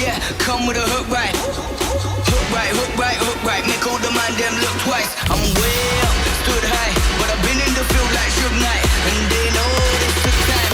Yeah, come with a hook right. Hook right, hook right, hook right. Make all the mind them look twice. I'm way up, stood high, but I've been in the field like Suge Knight, and they know this took time.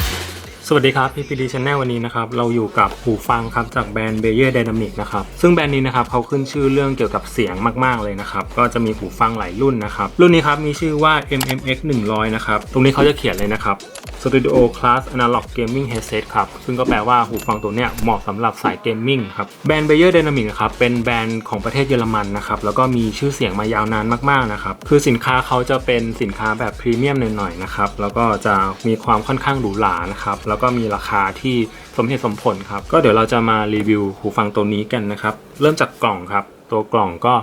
สวัสดีครับพี่พีดีชแนลวันนี้นะครับ เราอยู่กับหูฟังครับจากแบรนด์เบเยอร์ไดนามิกนะครับ ซึ่งแบรนด์นี้นะครับเขาขึ้นชื่อเรื่องเกี่ยวกับเสียงมากๆเลยนะครับ ก็จะมีหูฟังหลายรุ่นนะครับ รุ่นนี้ครับมีชื่อว่า MMX 100 นะครับ ตรงนี้เขาจะเขียนเลยนะครับ Studio Class Analog Gaming Headset ครับ ซึ่งก็แปลว่าหูฟังตัวเนี้ยเหมาะสำหรับสายเกมมิ่งครับแบรนด์ Bayer Dynamic ครับ เป็นแบรนด์ของประเทศเยอรมันนะครับ แล้วก็มีชื่อเสียงมายาวนานมากๆนะครับ คือสินค้าเขาจะเป็นสินค้าแบบพรีเมียมหน่อยๆนะครับ แล้วก็จะมีความค่อนข้างหรูหรานะครับ แล้วก็มีราคาที่สมเหตุสมผลครับ ก็เดี๋ยวเราจะมารีวิวหูฟังตัวนี้กันนะครับ เริ่มจากกล่องครับ ตัวกล่องก็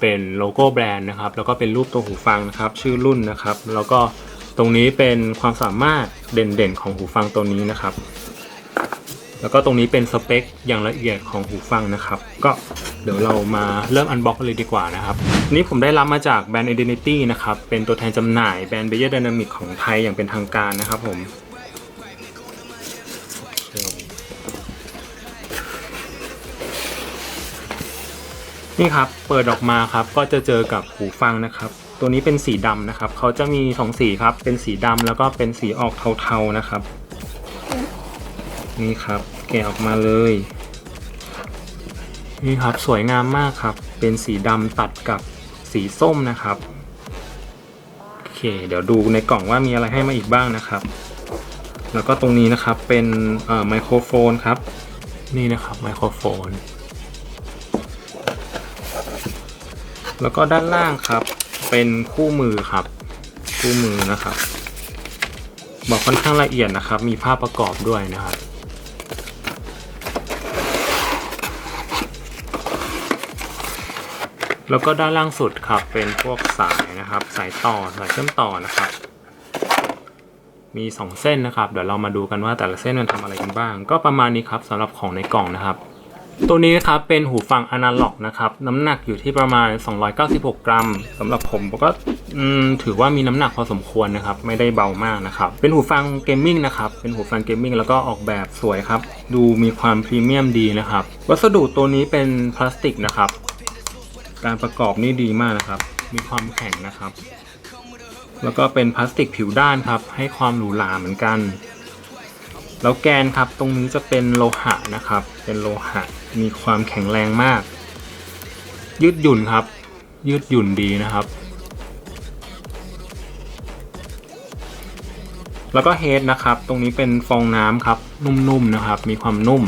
เป็นโลโก้แบรนด์นะครับ แล้วก็เป็นรูปตัวหูฟังนะครับ ชื่อรุ่นนะครับ แล้วก็ ตรงนี้เป็นความสามารถเด่นๆของหูฟังตัวนี้นะครับ แล้วก็ตรงนี้เป็นสเปคอย่างละเอียดของหูฟังนะครับ ก็เดี๋ยวเรามาเริ่มอันบ็อกกันเลยดีกว่านะครับนนี้ผมได้รับมาจากแบรนด์ Identity นะครับ เป็นตัวแทนจำหน่ายแบรนด์ Bayer Dynamic ของไทยอย่างเป็นทางการนะครับผม นี่ครับ เปิดออกมาครับ ก็จะเจอกับหูฟังนะครับ ตัวนี้เป็นสีดำนะครับ เขาจะมีสองสีครับ เป็นสีดำแล้วก็เป็นสีออกเทาๆนะครับ นี่ครับ แกะออกมาเลย นี่ครับ สวยงามมากครับ เป็นสีดำตัดกับสีส้มนะครับ โอเค เดี๋ยวดูในกล่องว่ามีอะไรให้มาอีกบ้างนะครับ แล้วก็ตรงนี้นะครับ เป็นไมโครโฟนครับ นี่นะครับไมโครโฟน แล้วก็ด้านล่างครับ เป็นคู่มือครับ คู่มือนะครับ บอกค่อนข้างละเอียดนะครับ มีภาพประกอบด้วยนะครับแล้วก็ด้านล่างสุดครับเป็นพวกสายนะครับ สายต่อสายเชื่อมต่อนะครับ มี 2 เส้นนะครับ เดี๋ยวเรามาดูกันว่าแต่ละเส้นมันทำอะไรกันบ้าง ก็ประมาณนี้ครับสำหรับของในกล่องนะครับ ตัวนี้นะครับเป็นหูฟังอนาล็อกนะครับน้ำหนักอยู่ที่ประมาณ 296 กรัมสำหรับผมก็ถือว่ามีน้ำหนักพอสมควรนะครับ ไม่ได้เบามากนะครับ เป็นหูฟังเกมมิ่งนะครับ เป็นหูฟังเกมมิ่งแล้วก็ออกแบบสวยครับ ดูมีความพรีเมียมดีนะครับ วัสดุตัวนี้เป็นพลาสติกนะครับ การประกอบนี่ดีมากนะครับ มีความแข็งนะครับ แล้วก็เป็นพลาสติกผิวด้านครับ ให้ความหรูหราเหมือนกัน แล้วแกนครับตรงนี้จะเป็นโลหะนะครับ เป็นโลหะมีความแข็งแรงมาก ยืดหยุ่นครับ ยืดหยุ่นดีนะครับ แล้วก็เฮดนะครับ ตรงนี้เป็นฟองน้ำครับ นุ่มๆนะครับ มีความนุ่ม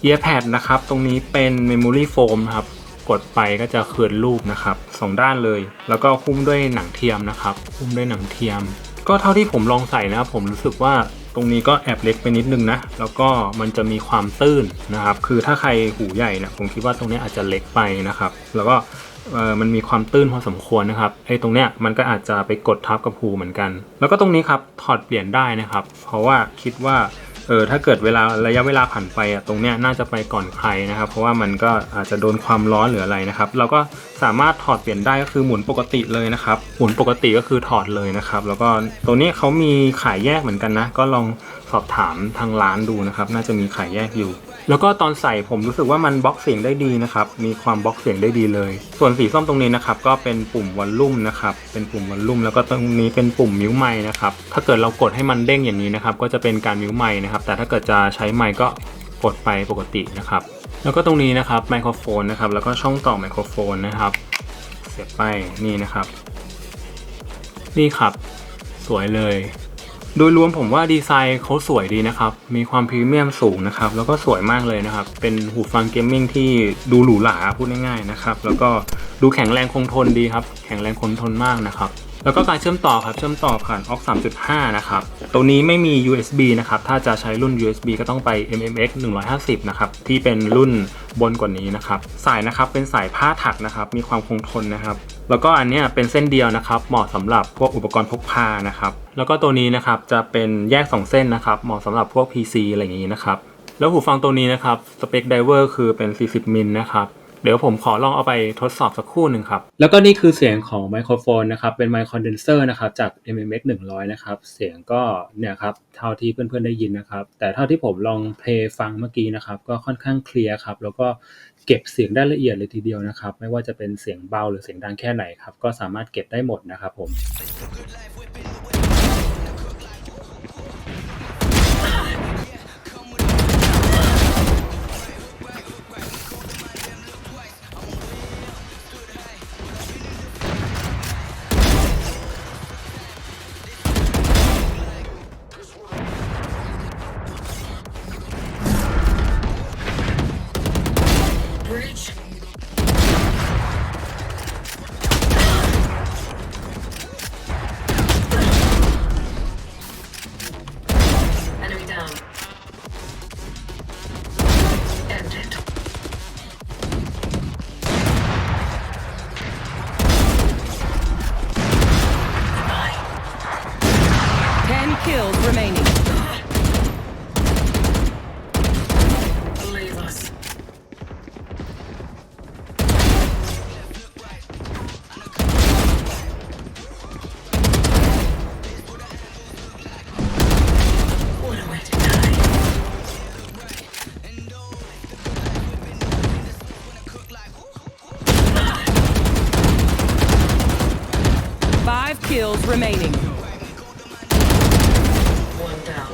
เอียร์แพดนะครับ ตรงนี้เป็น Memory Foam นะครับ กดไปก็จะเคลื่อนรูปนะครับสองด้านเลย แล้วก็หุ้มด้วยหนังเทียมนะครับหุ้มด้วยหนังเทียมก็เท่าที่ผมลองใส่นะครับผมรู้สึกว่า ตรงนี้ก็แอบเล็กไปนิดนึงนะ แล้วก็มันจะมีความตื้นนะครับ คือถ้าใครหูใหญ่เนี่ยผมคิดว่าตรงนี้อาจจะเล็กไปนะครับ แล้วก็มันมีความตื้นพอสมควรนะครับไอ้ตรงเนี้ยมันก็อาจจะไปกดทับกับหูเหมือนกัน แล้วก็ตรงนี้ครับถอดเปลี่ยนได้นะครับ เพราะว่าคิดว่า เออถ้าเกิดเวลาระยะเวลาผ่านไปอะตรงเนี้ยน่าจะไปก่อนใครนะครับ เพราะว่ามันก็อาจจะโดนความร้อนหรืออะไรนะครับ เราก็สามารถถอดเปลี่ยนได้ก็คือหมุนปกติเลยนะครับหมุนปกติก็คือถอดเลยนะครับ แล้วก็ตัวนี้เขามีขายแยกเหมือนกันนะ ก็ลองสอบถามทางร้านดูนะครับ น่าจะมีขายแยกอยู่ แล้วก็ตอนใส่ผมรู้สึกว่ามันบล็อกเสียงได้ดีนะครับ มีความบล็อกเสียงได้ดีเลย ส่วนสีส้มตรงนี้นะครับ ก็เป็นปุ่มวอลลุ่มนะครับ เป็นปุ่มวอลลุ่มแล้วก็ตรงนี้เป็นปุ่มมิวไมค์นะครับ ถ้าเกิดเรากดให้มันเด้งอย่างนี้นะครับ ก็จะเป็นการมิวไมค์นะครับ แต่ถ้าเกิดจะใช้ไมค์ก็กดไปปกตินะครับ แล้วก็ตรงนี้นะครับไมโครโฟนนะครับ แล้วก็ช่องต่อไมโครโฟนนะครับ เสียบไปนี่นะครับ นี่ครับ สวยเลย โดยรวมผมว่าดีไซน์เขาสวยดีนะครับ มีความพรีเมียมสูงนะครับ แล้วก็สวยมากเลยนะครับ เป็นหูฟังเกมมิ่งที่ดูหรูหราพูดง่ายๆนะครับ แล้วก็ดูแข็งแรงคงทนดีครับ แข็งแรงคงทนมากนะครับ แล้วก็การเชื่อมต่อครับเชื่อมต่อผ่าน AUX 3.5 นะครับ ตัวนี้ไม่มี USB นะครับ ถ้าจะใช้รุ่น USB ก็ต้องไป MMX 150 นะครับ ที่เป็นรุ่นบนกว่านี้นะครับ สายนะครับเป็นสายผ้าถักนะครับ มีความคงทนนะครับ แล้วก็อันนี้เป็นเส้นเดียวนะครับ เหมาะสำหรับพวกอุปกรณ์พกพานะครับ แล้วก็ตัวนี้นะครับจะเป็นแยก 2 เส้นนะครับ เหมาะสำหรับพวก PC อะไรอย่างนี้นะครับ แล้วหูฟังตัวนี้นะครับ สเปคไดเวอร์คือเป็น 40 มิลนะครับ เดี๋ยวผมขอลองเอาไปทดสอบสักครู่หนึ่งครับ แล้วก็นี่คือเสียงของไมโครโฟนนะครับ เป็นไมค์คอนเดนเซอร์นะครับจาก MMX 100 นะครับ เสียงก็เนี่ยครับเท่าที่เพื่อนๆได้ยินนะครับ แต่เท่าที่ผมลองเพลย์ฟังเมื่อกี้นะครับ ก็ค่อนข้างเคลียร์ครับ แล้วก็เก็บเสียงได้ละเอียดเลยทีเดียวนะครับ ไม่ว่าจะเป็นเสียงเบาหรือเสียงดังแค่ไหนครับ ก็สามารถเก็บได้หมดนะครับผม Five kills remaining. One down.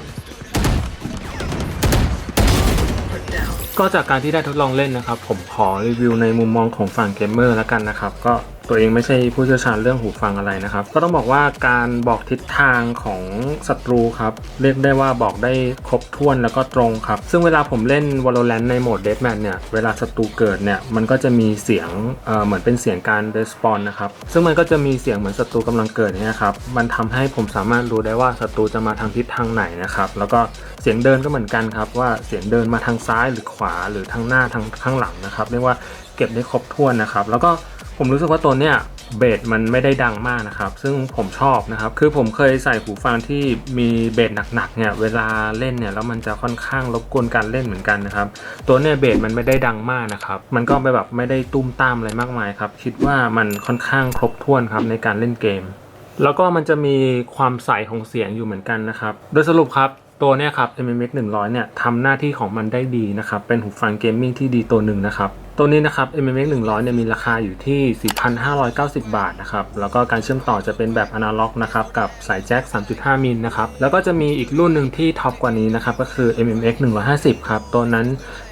Put down. ก็จากการที่ได้ทดลองเล่นนะครับ ผมขอรีวิวในมุมมองของฝั่งเกมเมอร์แล้วกันนะครับ ก็ ตัวเองไม่ใช่ผู้เชี่ยวชาญเรื่องหูฟังอะไรนะครับ ก็ต้องบอกว่าการบอกทิศทางของศัตรูครับเรียกได้ว่าบอกได้ครบถ้วนแล้วก็ตรงครับ ซึ่งเวลาผมเล่น Valorant ในโหมด Deathmatch เนี่ยเวลาศัตรูเกิดเนี่ยมันก็จะมีเสียงเเหมือนเป็นเสียงการ respawn นะครับซึ่งมันก็จะมีเสียงเหมือนศัตรูกำลังเกิดเนี่ยครับมันทำให้ผมสามารถรู้ได้ว่าศัตรูจะมาทางทิศทางไหนนะครับแล้วก็เสียงเดินก็เหมือนกันครับว่าเสียงเดินมาทางซ้ายหรือขวาหรือทางหน้าทางข้างหลังนะครับเรียกว่าเก็บได้ครบถ้วนนะครับ แล้วก็ ผมรู้สึกว่าตัวเนี้ยเบสมันไม่ได้ดังมากนะครับ ซึ่งผมชอบนะครับ คือผมเคยใส่หูฟังที่มีเบสหนักๆเนี่ยเวลาเล่นเนี่ยแล้วมันจะค่อนข้างรบกวนการเล่นเหมือนกันนะครับ ตัวเนี่ยเบสมันไม่ได้ดังมากนะครับ มันก็ไปแบบไม่ได้ตุ้มตามอะไรมากมายครับ คิดว่ามันค่อนข้างครบถ้วนครับในการเล่นเกม แล้วก็มันจะมีความใสของเสียงอยู่เหมือนกันนะครับ โดยสรุปครับตัวเนี้ยครับ MMX 100เนี่ยทำหน้าที่ของมันได้ดีนะครับ เป็นหูฟังเกมมิ่งที่ดีตัวหนึ่งนะครับ ตัวนี้นะครับ MMX 100เนี่ยมีราคาอยู่ที่ 4,590 บาทนะครับ แล้วก็การเชื่อมต่อจะเป็นแบบอนาล็อกนะครับ กับสายแจ็ค 3.5 มิลนะครับ แล้วก็จะมีอีกรุ่นหนึ่งที่ท็อปกว่านี้นะครับ ก็คือ MMX 150 ครับ ตัวนั้น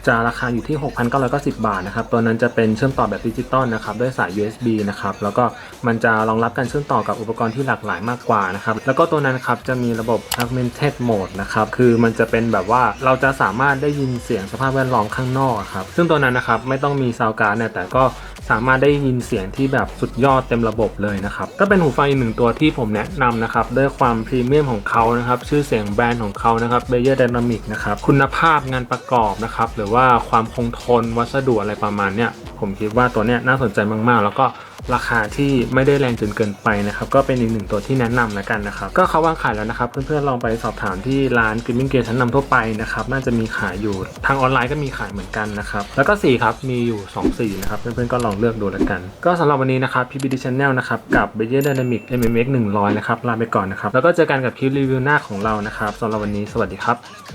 จะราคาอยู่ที่ 6,990 บาทนะครับ ตัวนั้นจะเป็นเชื่อมต่อแบบดิจิตอลนะครับด้วยสาย USB นะครับ แล้วก็มันจะรองรับการเชื่อมต่อกับอุปกรณ์ที่หลากหลายมากกว่านะครับ แล้วก็ตัวนั้นครับจะมีระบบ augmented mode นะครับ คือมันจะเป็นแบบว่าเราจะสามารถได้ยินเสียงสภาพแวดล้อมข้างนอกครับ ซึ่งตัวนั้นนะครับไม่ต้องมีซาวการ์ดเนี่ยแต่ก็ สามารถได้ยินเสียงที่แบบสุดยอดเต็มระบบเลยนะครับก็เป็นหูฟังอีกหนึ่งตัวที่ผมแนะนำนะครับด้วยความพรีเมียมของเขานะครับชื่อเสียงแบรนด์ของเขานะครับเบเยอร์ไดนามิกนะครับคุณภาพงานประกอบนะครับหรือว่าความคงทนวัสดุอะไรประมาณเนี้ยผมคิดว่าตัวเนี้ยน่าสนใจมากๆ แล้วก็ ราคาที่ไม่ได้แรงจนเกินไปนะครับ ก็เป็นอีกหนึ่งตัวที่แนะนำแล้วกันนะครับ ก็เขาวางขายแล้วนะครับ เพื่อนๆลองไปสอบถามที่ร้านกิมมิ่งเกียร์ชั้นนำทั่วไปนะครับ น่าจะมีขายอยู่ทางออนไลน์ก็มีขายเหมือนกันนะครับ แล้วก็สีครับมีอยู่ 2 สีนะครับ เพื่อนๆก็ลองเลือกดูแล้วกัน ก็สำหรับวันนี้นะครับ PBD Channel นะครับกับ b e y e r Dynamic MMX 100 นะครับลาไปก่อนนะครับแล้วก็เจอกันกับคลิปรีวิวหน้าของเรานะครับสำหรับวันนี้สวัสดีครับ